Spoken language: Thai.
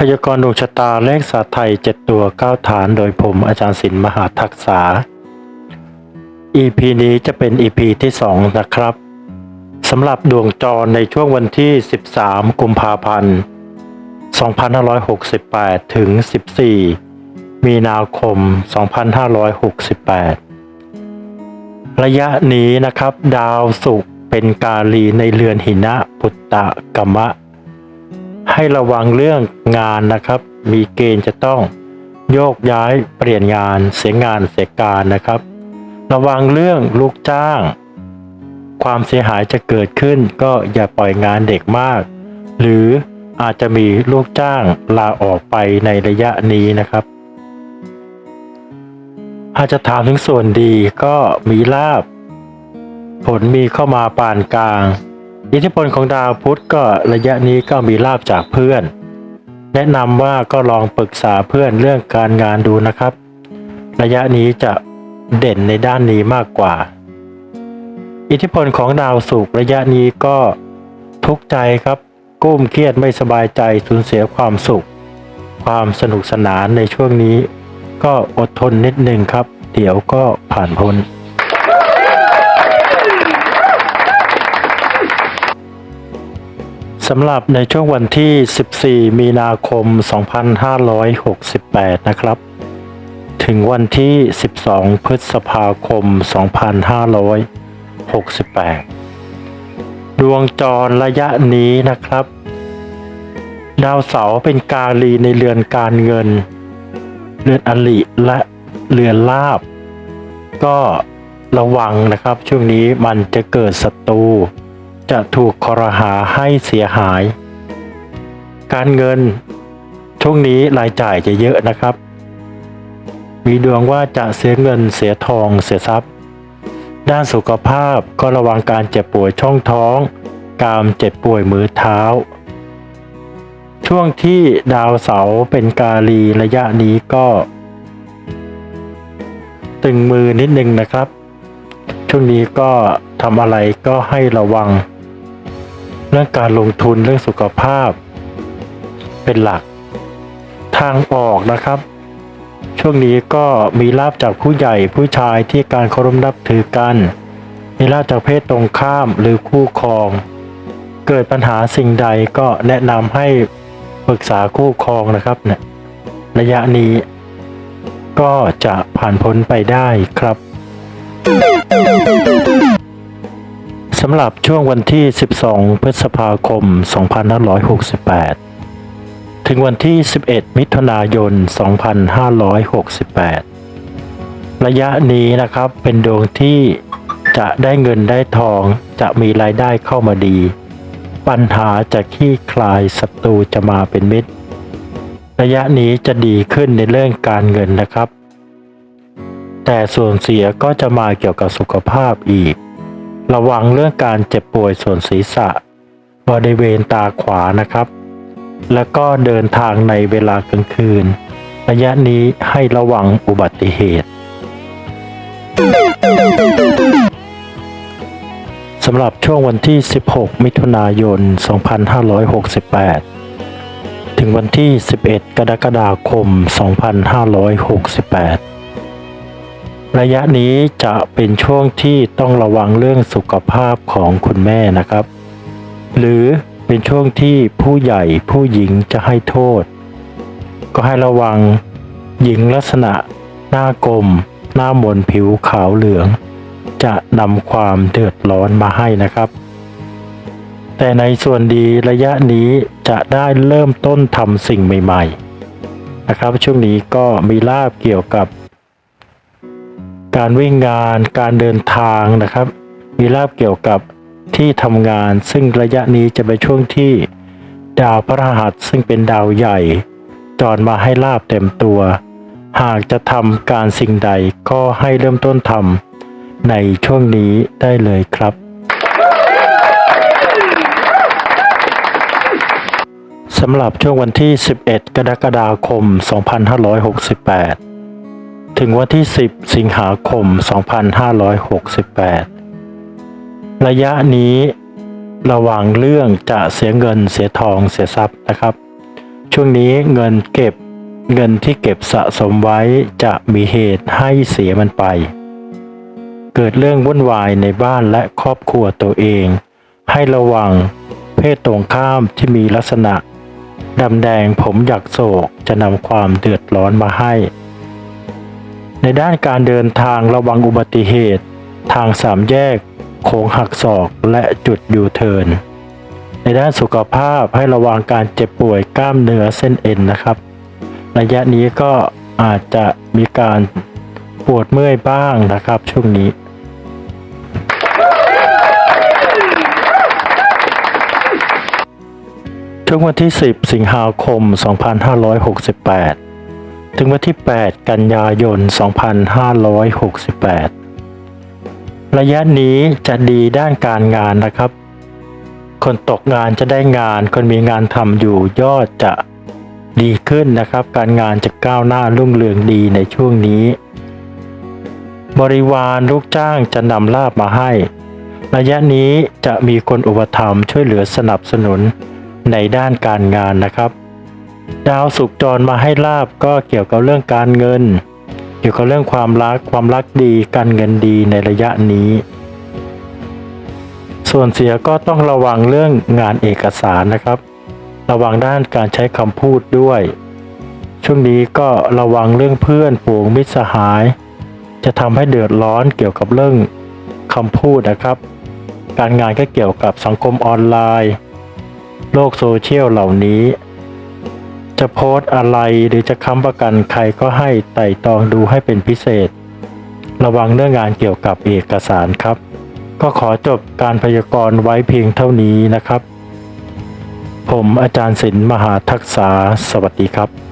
พยากรณ์ดวงชะตาเลขศาสตร์ไทย 7 ตัว 9 ฐานโดยผมอาจารย์ศิลป์มหาทักษา EP นี้จะเป็น EP ที่ 2 นะครับสำหรับดวงจรในช่วงวันที่ 13 กุมภาพันธ์ 2568 ถึง 14 มีนาคม 2568 ระยะนี้นะครับ ดาวศุกร์เป็นกาลีในเรือนหินะปุตตะกมะ ให้ระวังเรื่องงานนะครับ มีเกณฑ์จะต้องโยกย้ายเปลี่ยนงานเสียงานเสียการนะครับ ระวังเรื่องลูกจ้าง ความเสียหายจะเกิดขึ้น ก็อย่าปล่อยงานเด็กมาก หรืออาจจะมีลูกจ้างลาออกไปในระยะนี้นะครับอาจจะถามถึงส่วนดีก็มีลาบ ผลมีเข้ามาปานกลาง อิทธิพลของดาวพุธก็ระยะนี้ก็มีลาบจากเพื่อน แนะนำว่าก็ลองปรึกษาเพื่อนเรื่องการงานดูนะครับ ระยะนี้จะเด่นในด้านนี้มากกว่า อิทธิพลของดาวศุกร์ระยะนี้ก็ทุกข์ใจครับกุ้มเครียดไม่สบายใจสูญเสียความสุข ความสนุกสนานในช่วงนี้ ก็อดทนนิดนึงครับ เดี๋ยวก็ผ่านพ้น สำหรับในช่วงวันที่ 14 มีนาคม 2568 นะครับ ถึงวันที่ 12 พฤษภาคม 2568 ดวงจรระยะนี้นะครับ ดาวเสาร์เป็นกาลีในเรือนการเงิน เรือนอลิและเรือนลาบ ก็ระวังนะครับ ช่วงนี้มันจะเกิดศัตรู จะถูกคอรหาให้เสียหาย การเงิน ช่วงนี้รายจ่ายจะเยอะนะครับ มีดวงว่าจะเสียเงินเสียทองเสียทรัพย์ ด้านสุขภาพก็ระวังการเจ็บป่วยช่องท้อง กามเจ็บป่วยมือเท้า ช่วงที่ดาวเสาร์เป็นกาลีระยะนี้ก็ ตึงมือนิดนึงนะครับ ช่วงนี้ก็ทำอะไรก็ให้ระวัง เรื่องการลงทุนเรื่องสุขภาพ เป็นหลัก ทางออกนะครับ ช่วงนี้ก็มีลาบจากผู้ใหญ่ผู้ชายที่การเคารพนับถือกัน มีลาบจากเพศตรงข้ามหรือคู่ครอง เกิดปัญหาสิ่งใดก็แนะนำให้ปรึกษาคู่ครองนะครับเนี่ยระยะนี้ก็จะผ่านพ้นไปได้ครับ สำหรับช่วงวันที่ 12 พฤษภาคม 2568 ถึงวันที่ 11 มิถุนายน 2568 ระยะนี้นะครับเป็นดวงที่จะได้เงินได้ทองจะมีรายได้เข้ามาดี ปัญหาจะคลี่คลายศัตรูจะมาเป็นมิตร ระยะนี้จะดีขึ้นในเรื่องการเงินนะครับ แต่ส่วนเสียก็จะมาเกี่ยวกับสุขภาพอีก ระวังเรื่องการเจ็บป่วยส่วนศีรษะ บริเวณตาขวานะครับ แล้วก็เดินทางในเวลากลางคืน ระยะนี้ให้ระวังอุบัติเหตุ สำหรับช่วงวันที่ 16 มิถุนายน 2568 ถึงวันที่ 11 กรกฎาคม 2568 ระยะนี้จะเป็นช่วงที่ต้องระวังเรื่องสุขภาพของคุณแม่นะครับ หรือเป็นช่วงที่ผู้ใหญ่ผู้หญิงจะให้โทษ ก็ให้ระวังหญิงลักษณะ หน้ากลม หน้ามนผิวขาวเหลือง จะนำความเดือดร้อนมาให้นะครับ แต่ในส่วนดีระยะนี้จะได้เริ่มต้นทำสิ่งใหม่ ๆ นะครับ ช่วงนี้ก็มีลาบเกี่ยวกับ การวิ่งงาน การเดินทางนะครับ มีลาบเกี่ยวกับที่ทำงาน ซึ่งระยะนี้จะเป็นช่วงที่ดาวพระหัสซึ่งเป็นดาวใหญ่จรมาให้ลาบเต็มตัว หากจะทำการสิ่งใดก็ให้เริ่มต้นทำในช่วงนี้ได้เลยครับ สำหรับช่วงวันที่ 11 กรกฎาคม 2568 ถึงวันที่ 10 สิงหาคม 2568 ระยะนี้ระวังเรื่องจะเสียเงินเสียทองเสียทรัพย์นะครับ ช่วงนี้เงินเก็บเงินที่เก็บสะสมไว้จะมีเหตุให้เสียมันไป เกิดเรื่องวุ่นวายในบ้านและครอบครัวตัวเอง ให้ระวังเพศตรงข้ามที่มีลักษณะดำแดงผมหยักโศกจะนำความเดือดร้อนมาให้ ในด้านการเดินทางระวังอุบัติเหตุ ทางสามแยก โค้งหักศอกและจุดยูเทิร์นในด้านสุขภาพให้ระวังการเจ็บป่วยกล้ามเนื้อเส้นเอ็นนะครับ ระยะนี้ก็อาจจะมีการปวดเมื่อยบ้างนะครับช่วงนี้ ช่วงวันที่ 10 สิงหาคม 2568 ถึงวันที่ 8 กันยายน 2568 ระยะนี้จะดีด้านการงานนะครับ คนตกงานจะได้งาน คนมีงานทำอยู่ยอดจะดีขึ้นนะครับ การงานจะก้าวหน้ารุ่งเรืองดีในช่วงนี้ บริวารลูกจ้างจะนำลาบมาให้ ระยะนี้จะมีคนอุปถัมภ์ช่วยเหลือสนับสนุนในด้านการงานนะครับ ดาวสุกจรมาให้ลาบก็เกี่ยวกับเรื่องการเงิน เกี่ยวกับเรื่องความรักความรักดีการเงินดีในระยะนี้ ส่วนเสียก็ต้องระวังเรื่องงานเอกสารนะครับ ระวังด้านการใช้คำพูดด้วย ช่วงนี้ก็ระวังเรื่องเพื่อนฝูงมิตรสหาย จะทำให้เดือดร้อนเกี่ยวกับเรื่องคำพูดนะครับ การงานก็เกี่ยวกับสังคมออนไลน์ โลกโซเชียลเหล่านี้ จะโพสอะไรหรือจะค้ำประกันใครก็ให้ไต่ตองดูให้เป็นพิเศษ ระวังเรื่องงานเกี่ยวกับเอกสารครับ ก็ขอจบการพยากรณ์ไว้เพียงเท่านี้นะครับ ผมอาจารย์ศิลป์มหาทักษาสวัสดีครับ